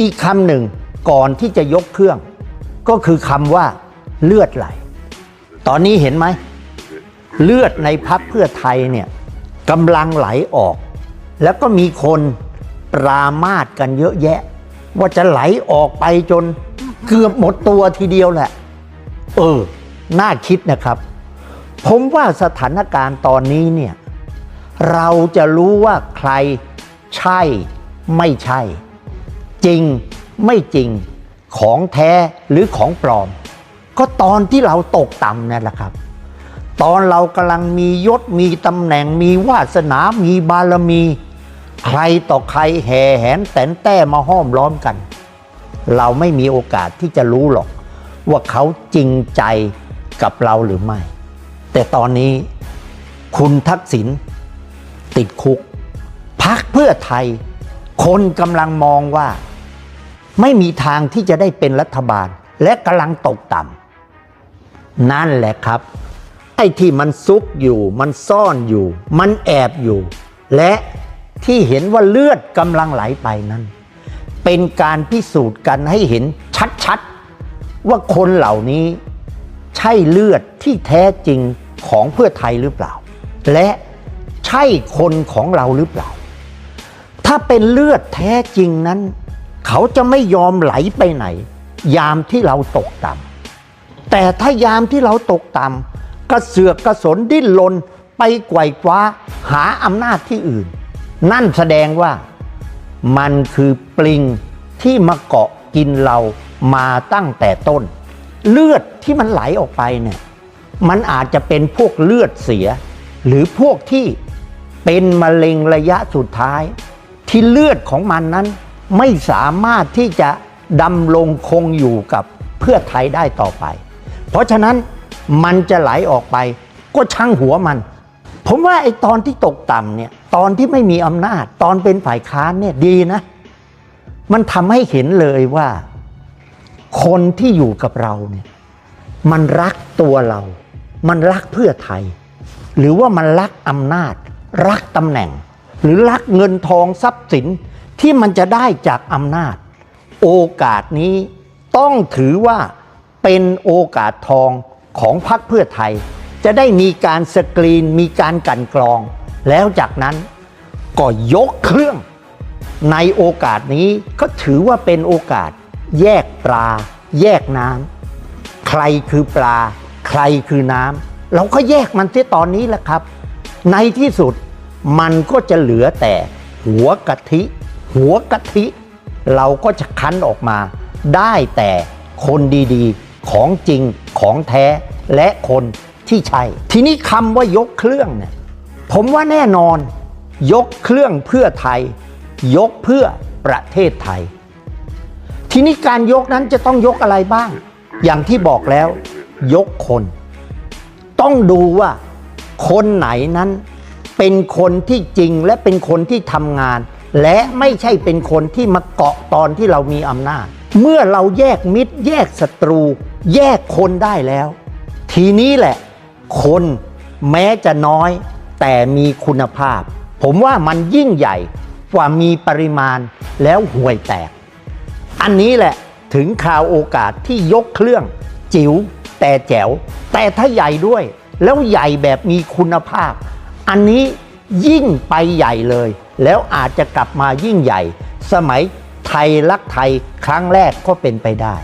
อีกคำหนึ่งก่อนที่จะยกเครื่อง ก็คือคำว่าเลือดไหล ตอนนี้เห็นไหม เลือดในพักเพื่อไทยเนี่ยกำลังไหลออก แล้วก็มีคนปรามาสกันเยอะแยะ ว่าจะไหลออกไปจนเกือบหมดตัวทีเดียวแหละ เออ น่าคิดนะครับ ผมว่าสถานการณ์ตอนนี้เนี่ย เราจะรู้ว่าใครใช่ไม่ใช่ จริงไม่จริงของแท้หรือของปลอม ก็ตอนที่เราตกต่ำนั่นแหละครับ ตอนเรากำลังมียศมีตำแหน่งมีวาสนามีบารมี ใครต่อใครแห่แหนแตนแต้มาห้อมล้อมกัน เราไม่มีโอกาสที่จะรู้หรอก ว่าเขาจริงใจกับเราหรือไม่ แต่ตอนนี้คุณทักษิณติดคุก พักเพื่อไทย คนกำลังมองว่า ไม่มีทางที่จะได้เป็นรัฐบาล และกำลังตกต่ำนั่นแหละครับ ไอ้ที่มันซุกอยู่ มันซ่อนอยู่ มันแอบอยู่ และที่เห็นว่าเลือดกำลังไหลไปนั้น เป็นการพิสูจน์กันให้เห็นชัดๆ ว่าคนเหล่านี้ ใช่เลือดที่แท้จริงของเพื่อไทยหรือเปล่า และใช่คนของเราหรือเปล่า ถ้าเป็นเลือดแท้จริงนั้น เขาจะไม่ยอมไหลไปไหน ยามที่เราตกต่ำแต่ถ้ายามที่เราตกต่ำกระเสือกกระสนดิ้นรนไปไกวคว้าหาอำนาจที่อื่น นั่นแสดงว่ามันคือปลิงที่มาเกาะกินเรามาตั้งแต่ต้น เลือดที่มันไหลออกไปเนี่ยมันอาจจะเป็นพวกเลือดเสีย หรือพวกที่เป็นมะเร็งระยะสุดท้าย ที่เลือดของมันนั้น ไม่สามารถที่จะดำรงคงอยู่กับเพื่อไทยได้ต่อไป เพราะฉะนั้นมันจะไหลออกไป ก็ช่างหัวมัน ผมว่าไอ้ตอนที่ตกต่ำเนี่ยตอนที่ไม่มีอำนาจ ตอนเป็นฝ่ายค้านเนี่ยดีนะ มันทำให้เห็นเลยว่า คนที่อยู่กับเราเนี่ยมันรักตัวเรา มันรักเพื่อไทย หรือว่ามันรักอำนาจ รักตำแหน่ง หรือรักเงินทองทรัพย์สิน ที่มันจะได้จากอำนาจ โอกาสนี้ต้องถือว่าเป็นโอกาสทองของพรรคเพื่อไทย จะได้มีการสกรีนมีการกันกรอง แล้วจากนั้นก็ยกเครื่อง ในโอกาสนี้ก็ถือว่าเป็นโอกาส แยกปลา แยกน้ำใครคือปลา ใครคือน้ำเราก็แยกมันที่ตอนนี้แหละครับ ในที่สุดมันก็จะเหลือแต่หัวกะทิ หัวกะทิ เราก็จะคั้นออกมา ได้แต่คนดีๆของจริงของแท้และคนที่ใช่ ทีนี้คำว่ายกเครื่องเนี่ยผมว่าแน่นอน ยกเครื่องเพื่อไทย ยกเพื่อประเทศไทย ทีนี้การยกนั้นจะต้องยกอะไรบ้าง อย่างที่บอกแล้ว ยกคน ต้องดูว่าคนไหนนั้นเป็นคนที่จริงและเป็นคนที่ทำงาน และไม่ใช่เป็นคนที่มาเกาะตอนที่เรามีอำนาจ เมื่อเราแยกมิตร แยกศัตรู แยกคนได้แล้ว ทีนี้แหละ คนแม้จะน้อย แต่มีคุณภาพ ผมว่ามันยิ่งใหญ่กว่ามีปริมาณแล้วห่วยแตก อันนี้แหละถึงข่าวโอกาสที่ยกเครื่อง จิ๋วแต่แจ๋ว แต่ถ้าใหญ่ด้วย แล้วใหญ่แบบมีคุณภาพ อันนี้ยิ่งไปใหญ่เลย แล้วอาจจะกลับมายิ่งใหญ่ สมัยไทยรักไทยครั้งแรกก็เป็นไปได้